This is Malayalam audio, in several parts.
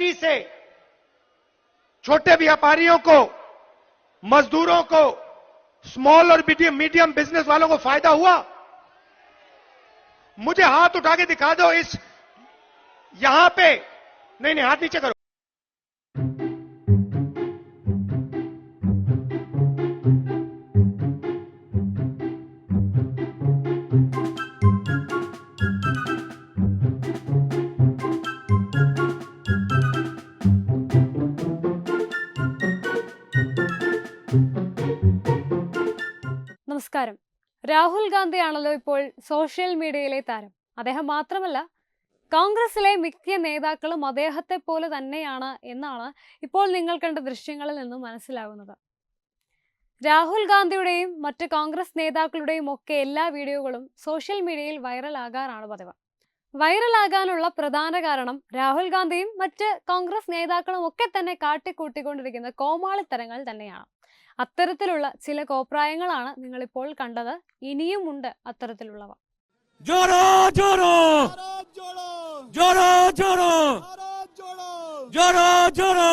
जीएसटी से छोटे व्यापारियों को, मजदूरों को स्मॉल और मीडियम मीडियम बिज़नेस वालों को फ़ायदा हुआ? मुझे हाथ उठा के दिखा दो इस यहाँ पे। नहीं नहीं, हाथ नीचे करो। രാഹുൽ ഗാന്ധിയാണല്ലോ ഇപ്പോൾ സോഷ്യൽ മീഡിയയിലെ താരം. അദ്ദേഹം മാത്രമല്ല കോൺഗ്രസിലെ മിക്ക നേതാക്കളും അദ്ദേഹത്തെ പോലെ തന്നെയാണ് എന്നാണ് ഇപ്പോൾ നിങ്ങൾ കണ്ട ദൃശ്യങ്ങളിൽ നിന്നും മനസ്സിലാകുന്നത് രാഹുൽ ഗാന്ധിയുടെയും മറ്റ് കോൺഗ്രസ് നേതാക്കളുടെയും ഒക്കെ എല്ലാ വീഡിയോകളും സോഷ്യൽ മീഡിയയിൽ വൈറലാകാറാണ് പതിവ്. വൈറലാകാനുള്ള പ്രധാന കാരണം രാഹുൽ ഗാന്ധിയും മറ്റ് കോൺഗ്രസ് നേതാക്കളും ഒക്കെ തന്നെ കാട്ടിക്കൂട്ടിക്കൊണ്ടിരിക്കുന്ന കോമാളിത്തരങ്ങൾ തന്നെയാണ്. അത്തരത്തിലുള്ള ചില കോപ്രായങ്ങളാണ് നിങ്ങളിപ്പോൾ കണ്ടത്. ഇനിയും ഉണ്ട് അത്തരത്തിലുള്ളവ. ജോറോ ജോറോ! ജോറോ ജോറോ! ജോറോ ജോറോ!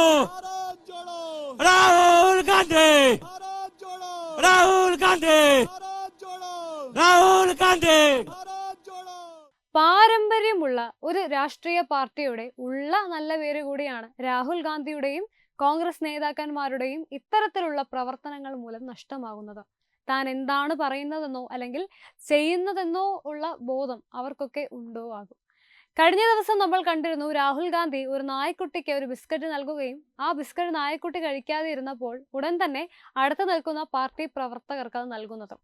രാഹുൽ ഗാന്ധി! രാഹുൽ ഗാന്ധി! രാഹുൽ ഗാന്ധി! പാരമ്പര്യമുള്ള ഒരു രാഷ്ട്രീയ പാർട്ടിയുടെ ഉള്ള നല്ല പേര് കൂടിയാണ് രാഹുൽ ഗാന്ധിയുടെയും കോൺഗ്രസ് നേതാക്കന്മാരുടെയും ഇത്തരത്തിലുള്ള പ്രവർത്തനങ്ങൾ മൂലം നഷ്ടമാകുന്നത്. താൻ എന്താണ് പറയുന്നതെന്നോ അല്ലെങ്കിൽ ചെയ്യുന്നതെന്നോ ഉള്ള ബോധം അവർക്കൊക്കെ ഉണ്ടോ ആകും. കഴിഞ്ഞ ദിവസം നമ്മൾ കണ്ടിരുന്നു രാഹുൽ ഗാന്ധി ഒരു നായ്ക്കുട്ടിക്ക് ഒരു ബിസ്ക്കറ്റ് നൽകുകയും ആ ബിസ്ക്കറ്റ് നായ്ക്കുട്ടി കഴിക്കാതെ ഇരുന്നപ്പോൾ ഉടൻ തന്നെ അടുത്ത് നിൽക്കുന്ന പാർട്ടി പ്രവർത്തകർക്ക് അത് നൽകുന്നതും.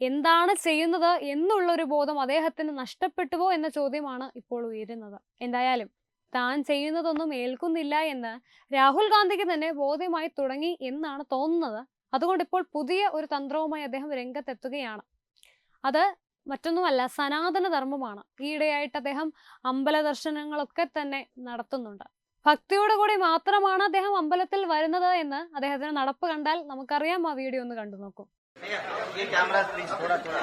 എന്താണ് ചെയ്യുന്നത് എന്നുള്ള ഒരു ബോധം അദ്ദേഹത്തിന് നഷ്ടപ്പെട്ടുവോ എന്ന ചോദ്യമാണ് ഇപ്പോൾ ഉയരുന്നത്. എന്തായാലും താൻ ചെയ്യുന്നതൊന്നും ഏൽക്കുന്നില്ല എന്ന് രാഹുൽ ഗാന്ധിക്ക് തന്നെ ബോധ്യമായി തുടങ്ങി എന്നാണ് തോന്നുന്നത്. അതുകൊണ്ട് ഇപ്പോൾ പുതിയ ഒരു തന്ത്രവുമായി അദ്ദേഹം രംഗത്തെത്തുകയാണ്. അത് മറ്റൊന്നുമല്ല സനാതന ധർമ്മമാണ് ഈയിടെയായിട്ട് അദ്ദേഹം അമ്പല ദർശനങ്ങളൊക്കെ തന്നെ നടത്തുന്നുണ്ട്. ഭക്തിയോടെ കൂടി മാത്രമാണ് അദ്ദേഹം അമ്പലത്തിൽ വരുന്നത് എന്ന് അദ്ദേഹത്തിന്റെ നടപ്പ് കണ്ടാൽ നമുക്കറിയാം. ആ വീഡിയോ ഒന്ന് കണ്ടു നോക്കൂ ये कैमरा प्लीज थोड़ा थोड़ा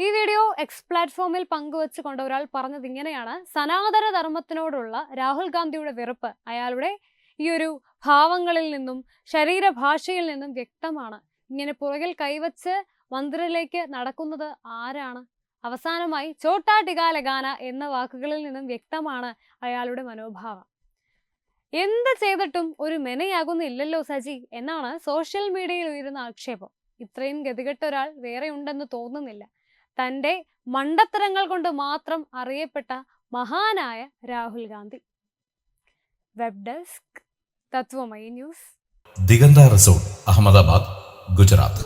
ഈ വീഡിയോ എക്സ് പ്ലാറ്റ്ഫോമിൽ പങ്കുവച്ചുകൊണ്ട് ഒരാൾ പറഞ്ഞത് ഇങ്ങനെയാണ് സനാതന ധർമ്മത്തിനോടുള്ള രാഹുൽ ഗാന്ധിയുടെ വെറുപ്പ് അയാളുടെ ഈ ഒരു ഭാവങ്ങളിൽ നിന്നും ശരീരഭാഷയിൽ നിന്നും വ്യക്തമാണ് ഇങ്ങനെ പുറകിൽ കൈവച്ച് മന്ദിരത്തിലേക്ക് നടക്കുന്നത് ആരാണ് അവസാനമായി ചോട്ടാ ടികാ ലഗാന എന്ന വാക്കുകളിൽ നിന്നും വ്യക്തമാണ് അയാളുടെ മനോഭാവം എന്ത് ചെയ്തിട്ടും ഒരു മെനയാകുന്നില്ലല്ലോ സജി എന്നാണ് സോഷ്യൽ മീഡിയയിൽ ഉയരുന്ന ആക്ഷേപം. ഇത്രയും ഗതികെട്ട ഒരാൾ വേറെ ഉണ്ടെന്ന് തോന്നുന്നില്ല. തന്റെ മണ്ടത്തരങ്ങൾ കൊണ്ട് മാത്രം അറിയപ്പെട്ട മഹാനായ Rahul Gandhi. Web desk Tatwamayi news Digantha resort Ahmedabad Gujarat.